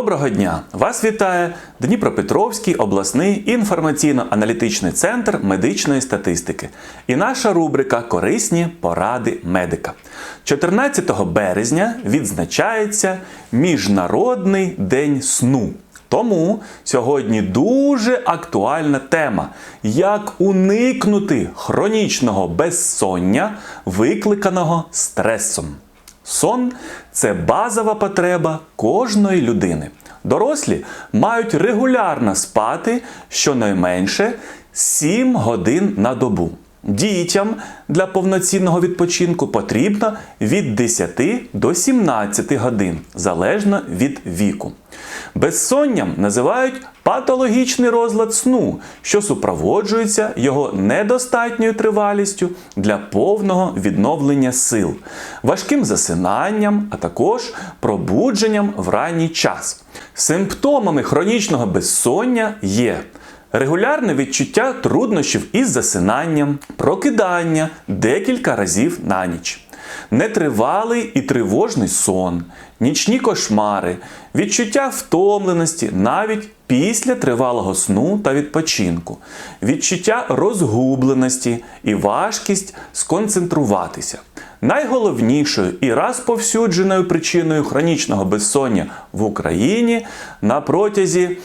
Доброго дня! Вас вітає Дніпропетровський обласний інформаційно-аналітичний центр медичної статистики і наша рубрика Корисні поради медика. 14 березня відзначається Міжнародний день сну. Тому сьогодні дуже актуальна тема: як уникнути хронічного безсоння, викликаного стресом. Сон це базова потреба кожної людини. Дорослі мають регулярно спати щонайменше 7 годин на добу. Дітям для повноцінного відпочинку потрібно від 10 до 17 годин, залежно від віку. Безсонням називають патологічний розлад сну, що супроводжується його недостатньою тривалістю для повного відновлення сил, важким засинанням, а також пробудженням в ранній час. Симптомами хронічного безсоння є. Регулярне відчуття труднощів із засинанням, прокидання декілька разів на ніч, нетривалий і тривожний сон, нічні кошмари, відчуття втомленості навіть після тривалого сну та відпочинку, відчуття розгубленості і важкість сконцентруватися. Найголовнішою і розповсюдженою причиною хронічного безсоння в Україні на протязі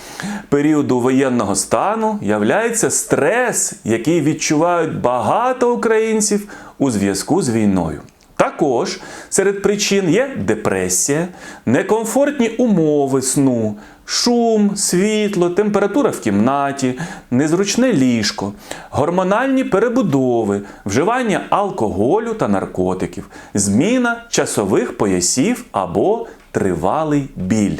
періоду воєнного стану являється стрес, який відчувають багато українців у зв'язку з війною. Також серед причин є депресія, некомфортні умови сну, шум, світло, температура в кімнаті, незручне ліжко, гормональні перебудови, вживання алкоголю та наркотиків, зміна часових поясів або тривалий біль.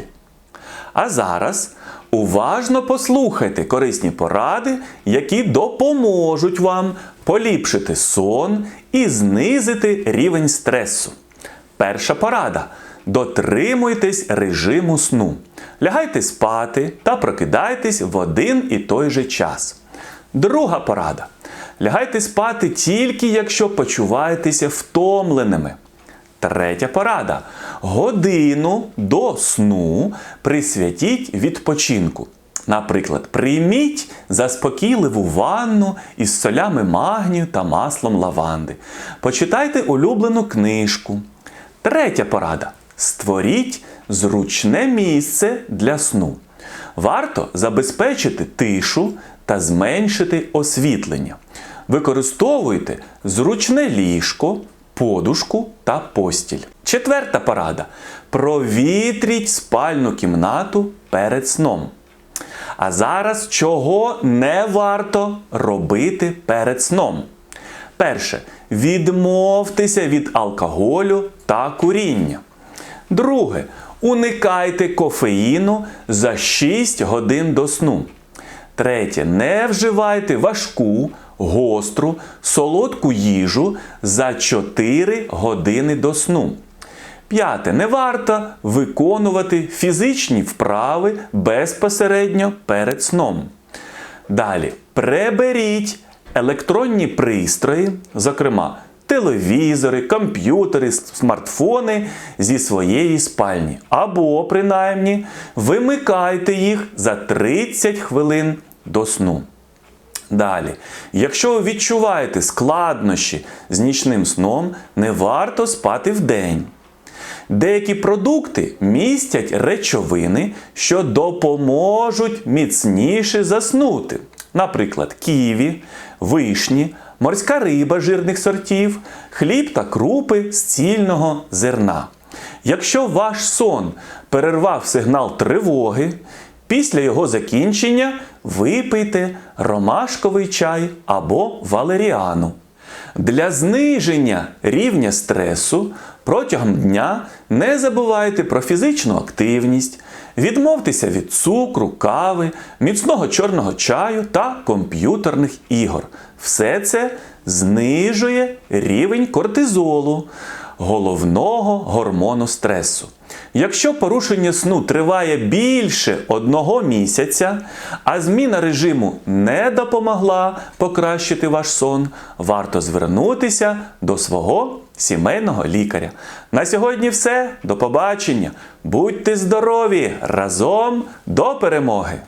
А зараз уважно послухайте корисні поради, які допоможуть вам поліпшити сон і знизити рівень стресу. Перша порада. Дотримуйтесь режиму сну. Лягайте спати та прокидайтесь в один і той же час. Друга порада. Лягайте спати тільки якщо почуваєтеся втомленими. Третя порада. Годину до сну присвятіть відпочинку. Наприклад, прийміть заспокійливу ванну із солями магнію та маслом лаванди. Почитайте улюблену книжку. Третя порада. Створіть зручне місце для сну. Варто забезпечити тишу та зменшити освітлення. Використовуйте зручне ліжко, подушку та постіль. Четверта порада. Провітріть спальну кімнату перед сном. А зараз чого не варто робити перед сном? Перше. Відмовтеся від алкоголю та куріння. Друге. Уникайте кофеїну за 6 годин до сну. Третє. Не вживайте важку, гостру, солодку їжу за 4 години до сну. П'яте. Не варто виконувати фізичні вправи безпосередньо перед сном. Далі. Приберіть електронні пристрої, зокрема телевізори, комп'ютери, смартфони зі своєї спальні. Або, принаймні, вимикайте їх за 30 хвилин до сну. Далі, якщо ви відчуваєте складнощі з нічним сном, не варто спати вдень. Деякі продукти містять речовини, що допоможуть міцніше заснути. Наприклад, ківі, вишні, морська риба жирних сортів, хліб та крупи з цільного зерна. Якщо ваш сон перервав сигнал тривоги, після його закінчення випийте ромашковий чай або валеріану. Для зниження рівня стресу протягом дня не забувайте про фізичну активність, відмовтеся від цукру, кави, міцного чорного чаю та комп'ютерних ігор. Все це знижує рівень кортизолу, головного гормону стресу. Якщо порушення сну триває більше одного місяця, а зміна режиму не допомогла покращити ваш сон, варто звернутися до свого сімейного лікаря. На сьогодні все. До побачення. Будьте здорові! Разом до перемоги!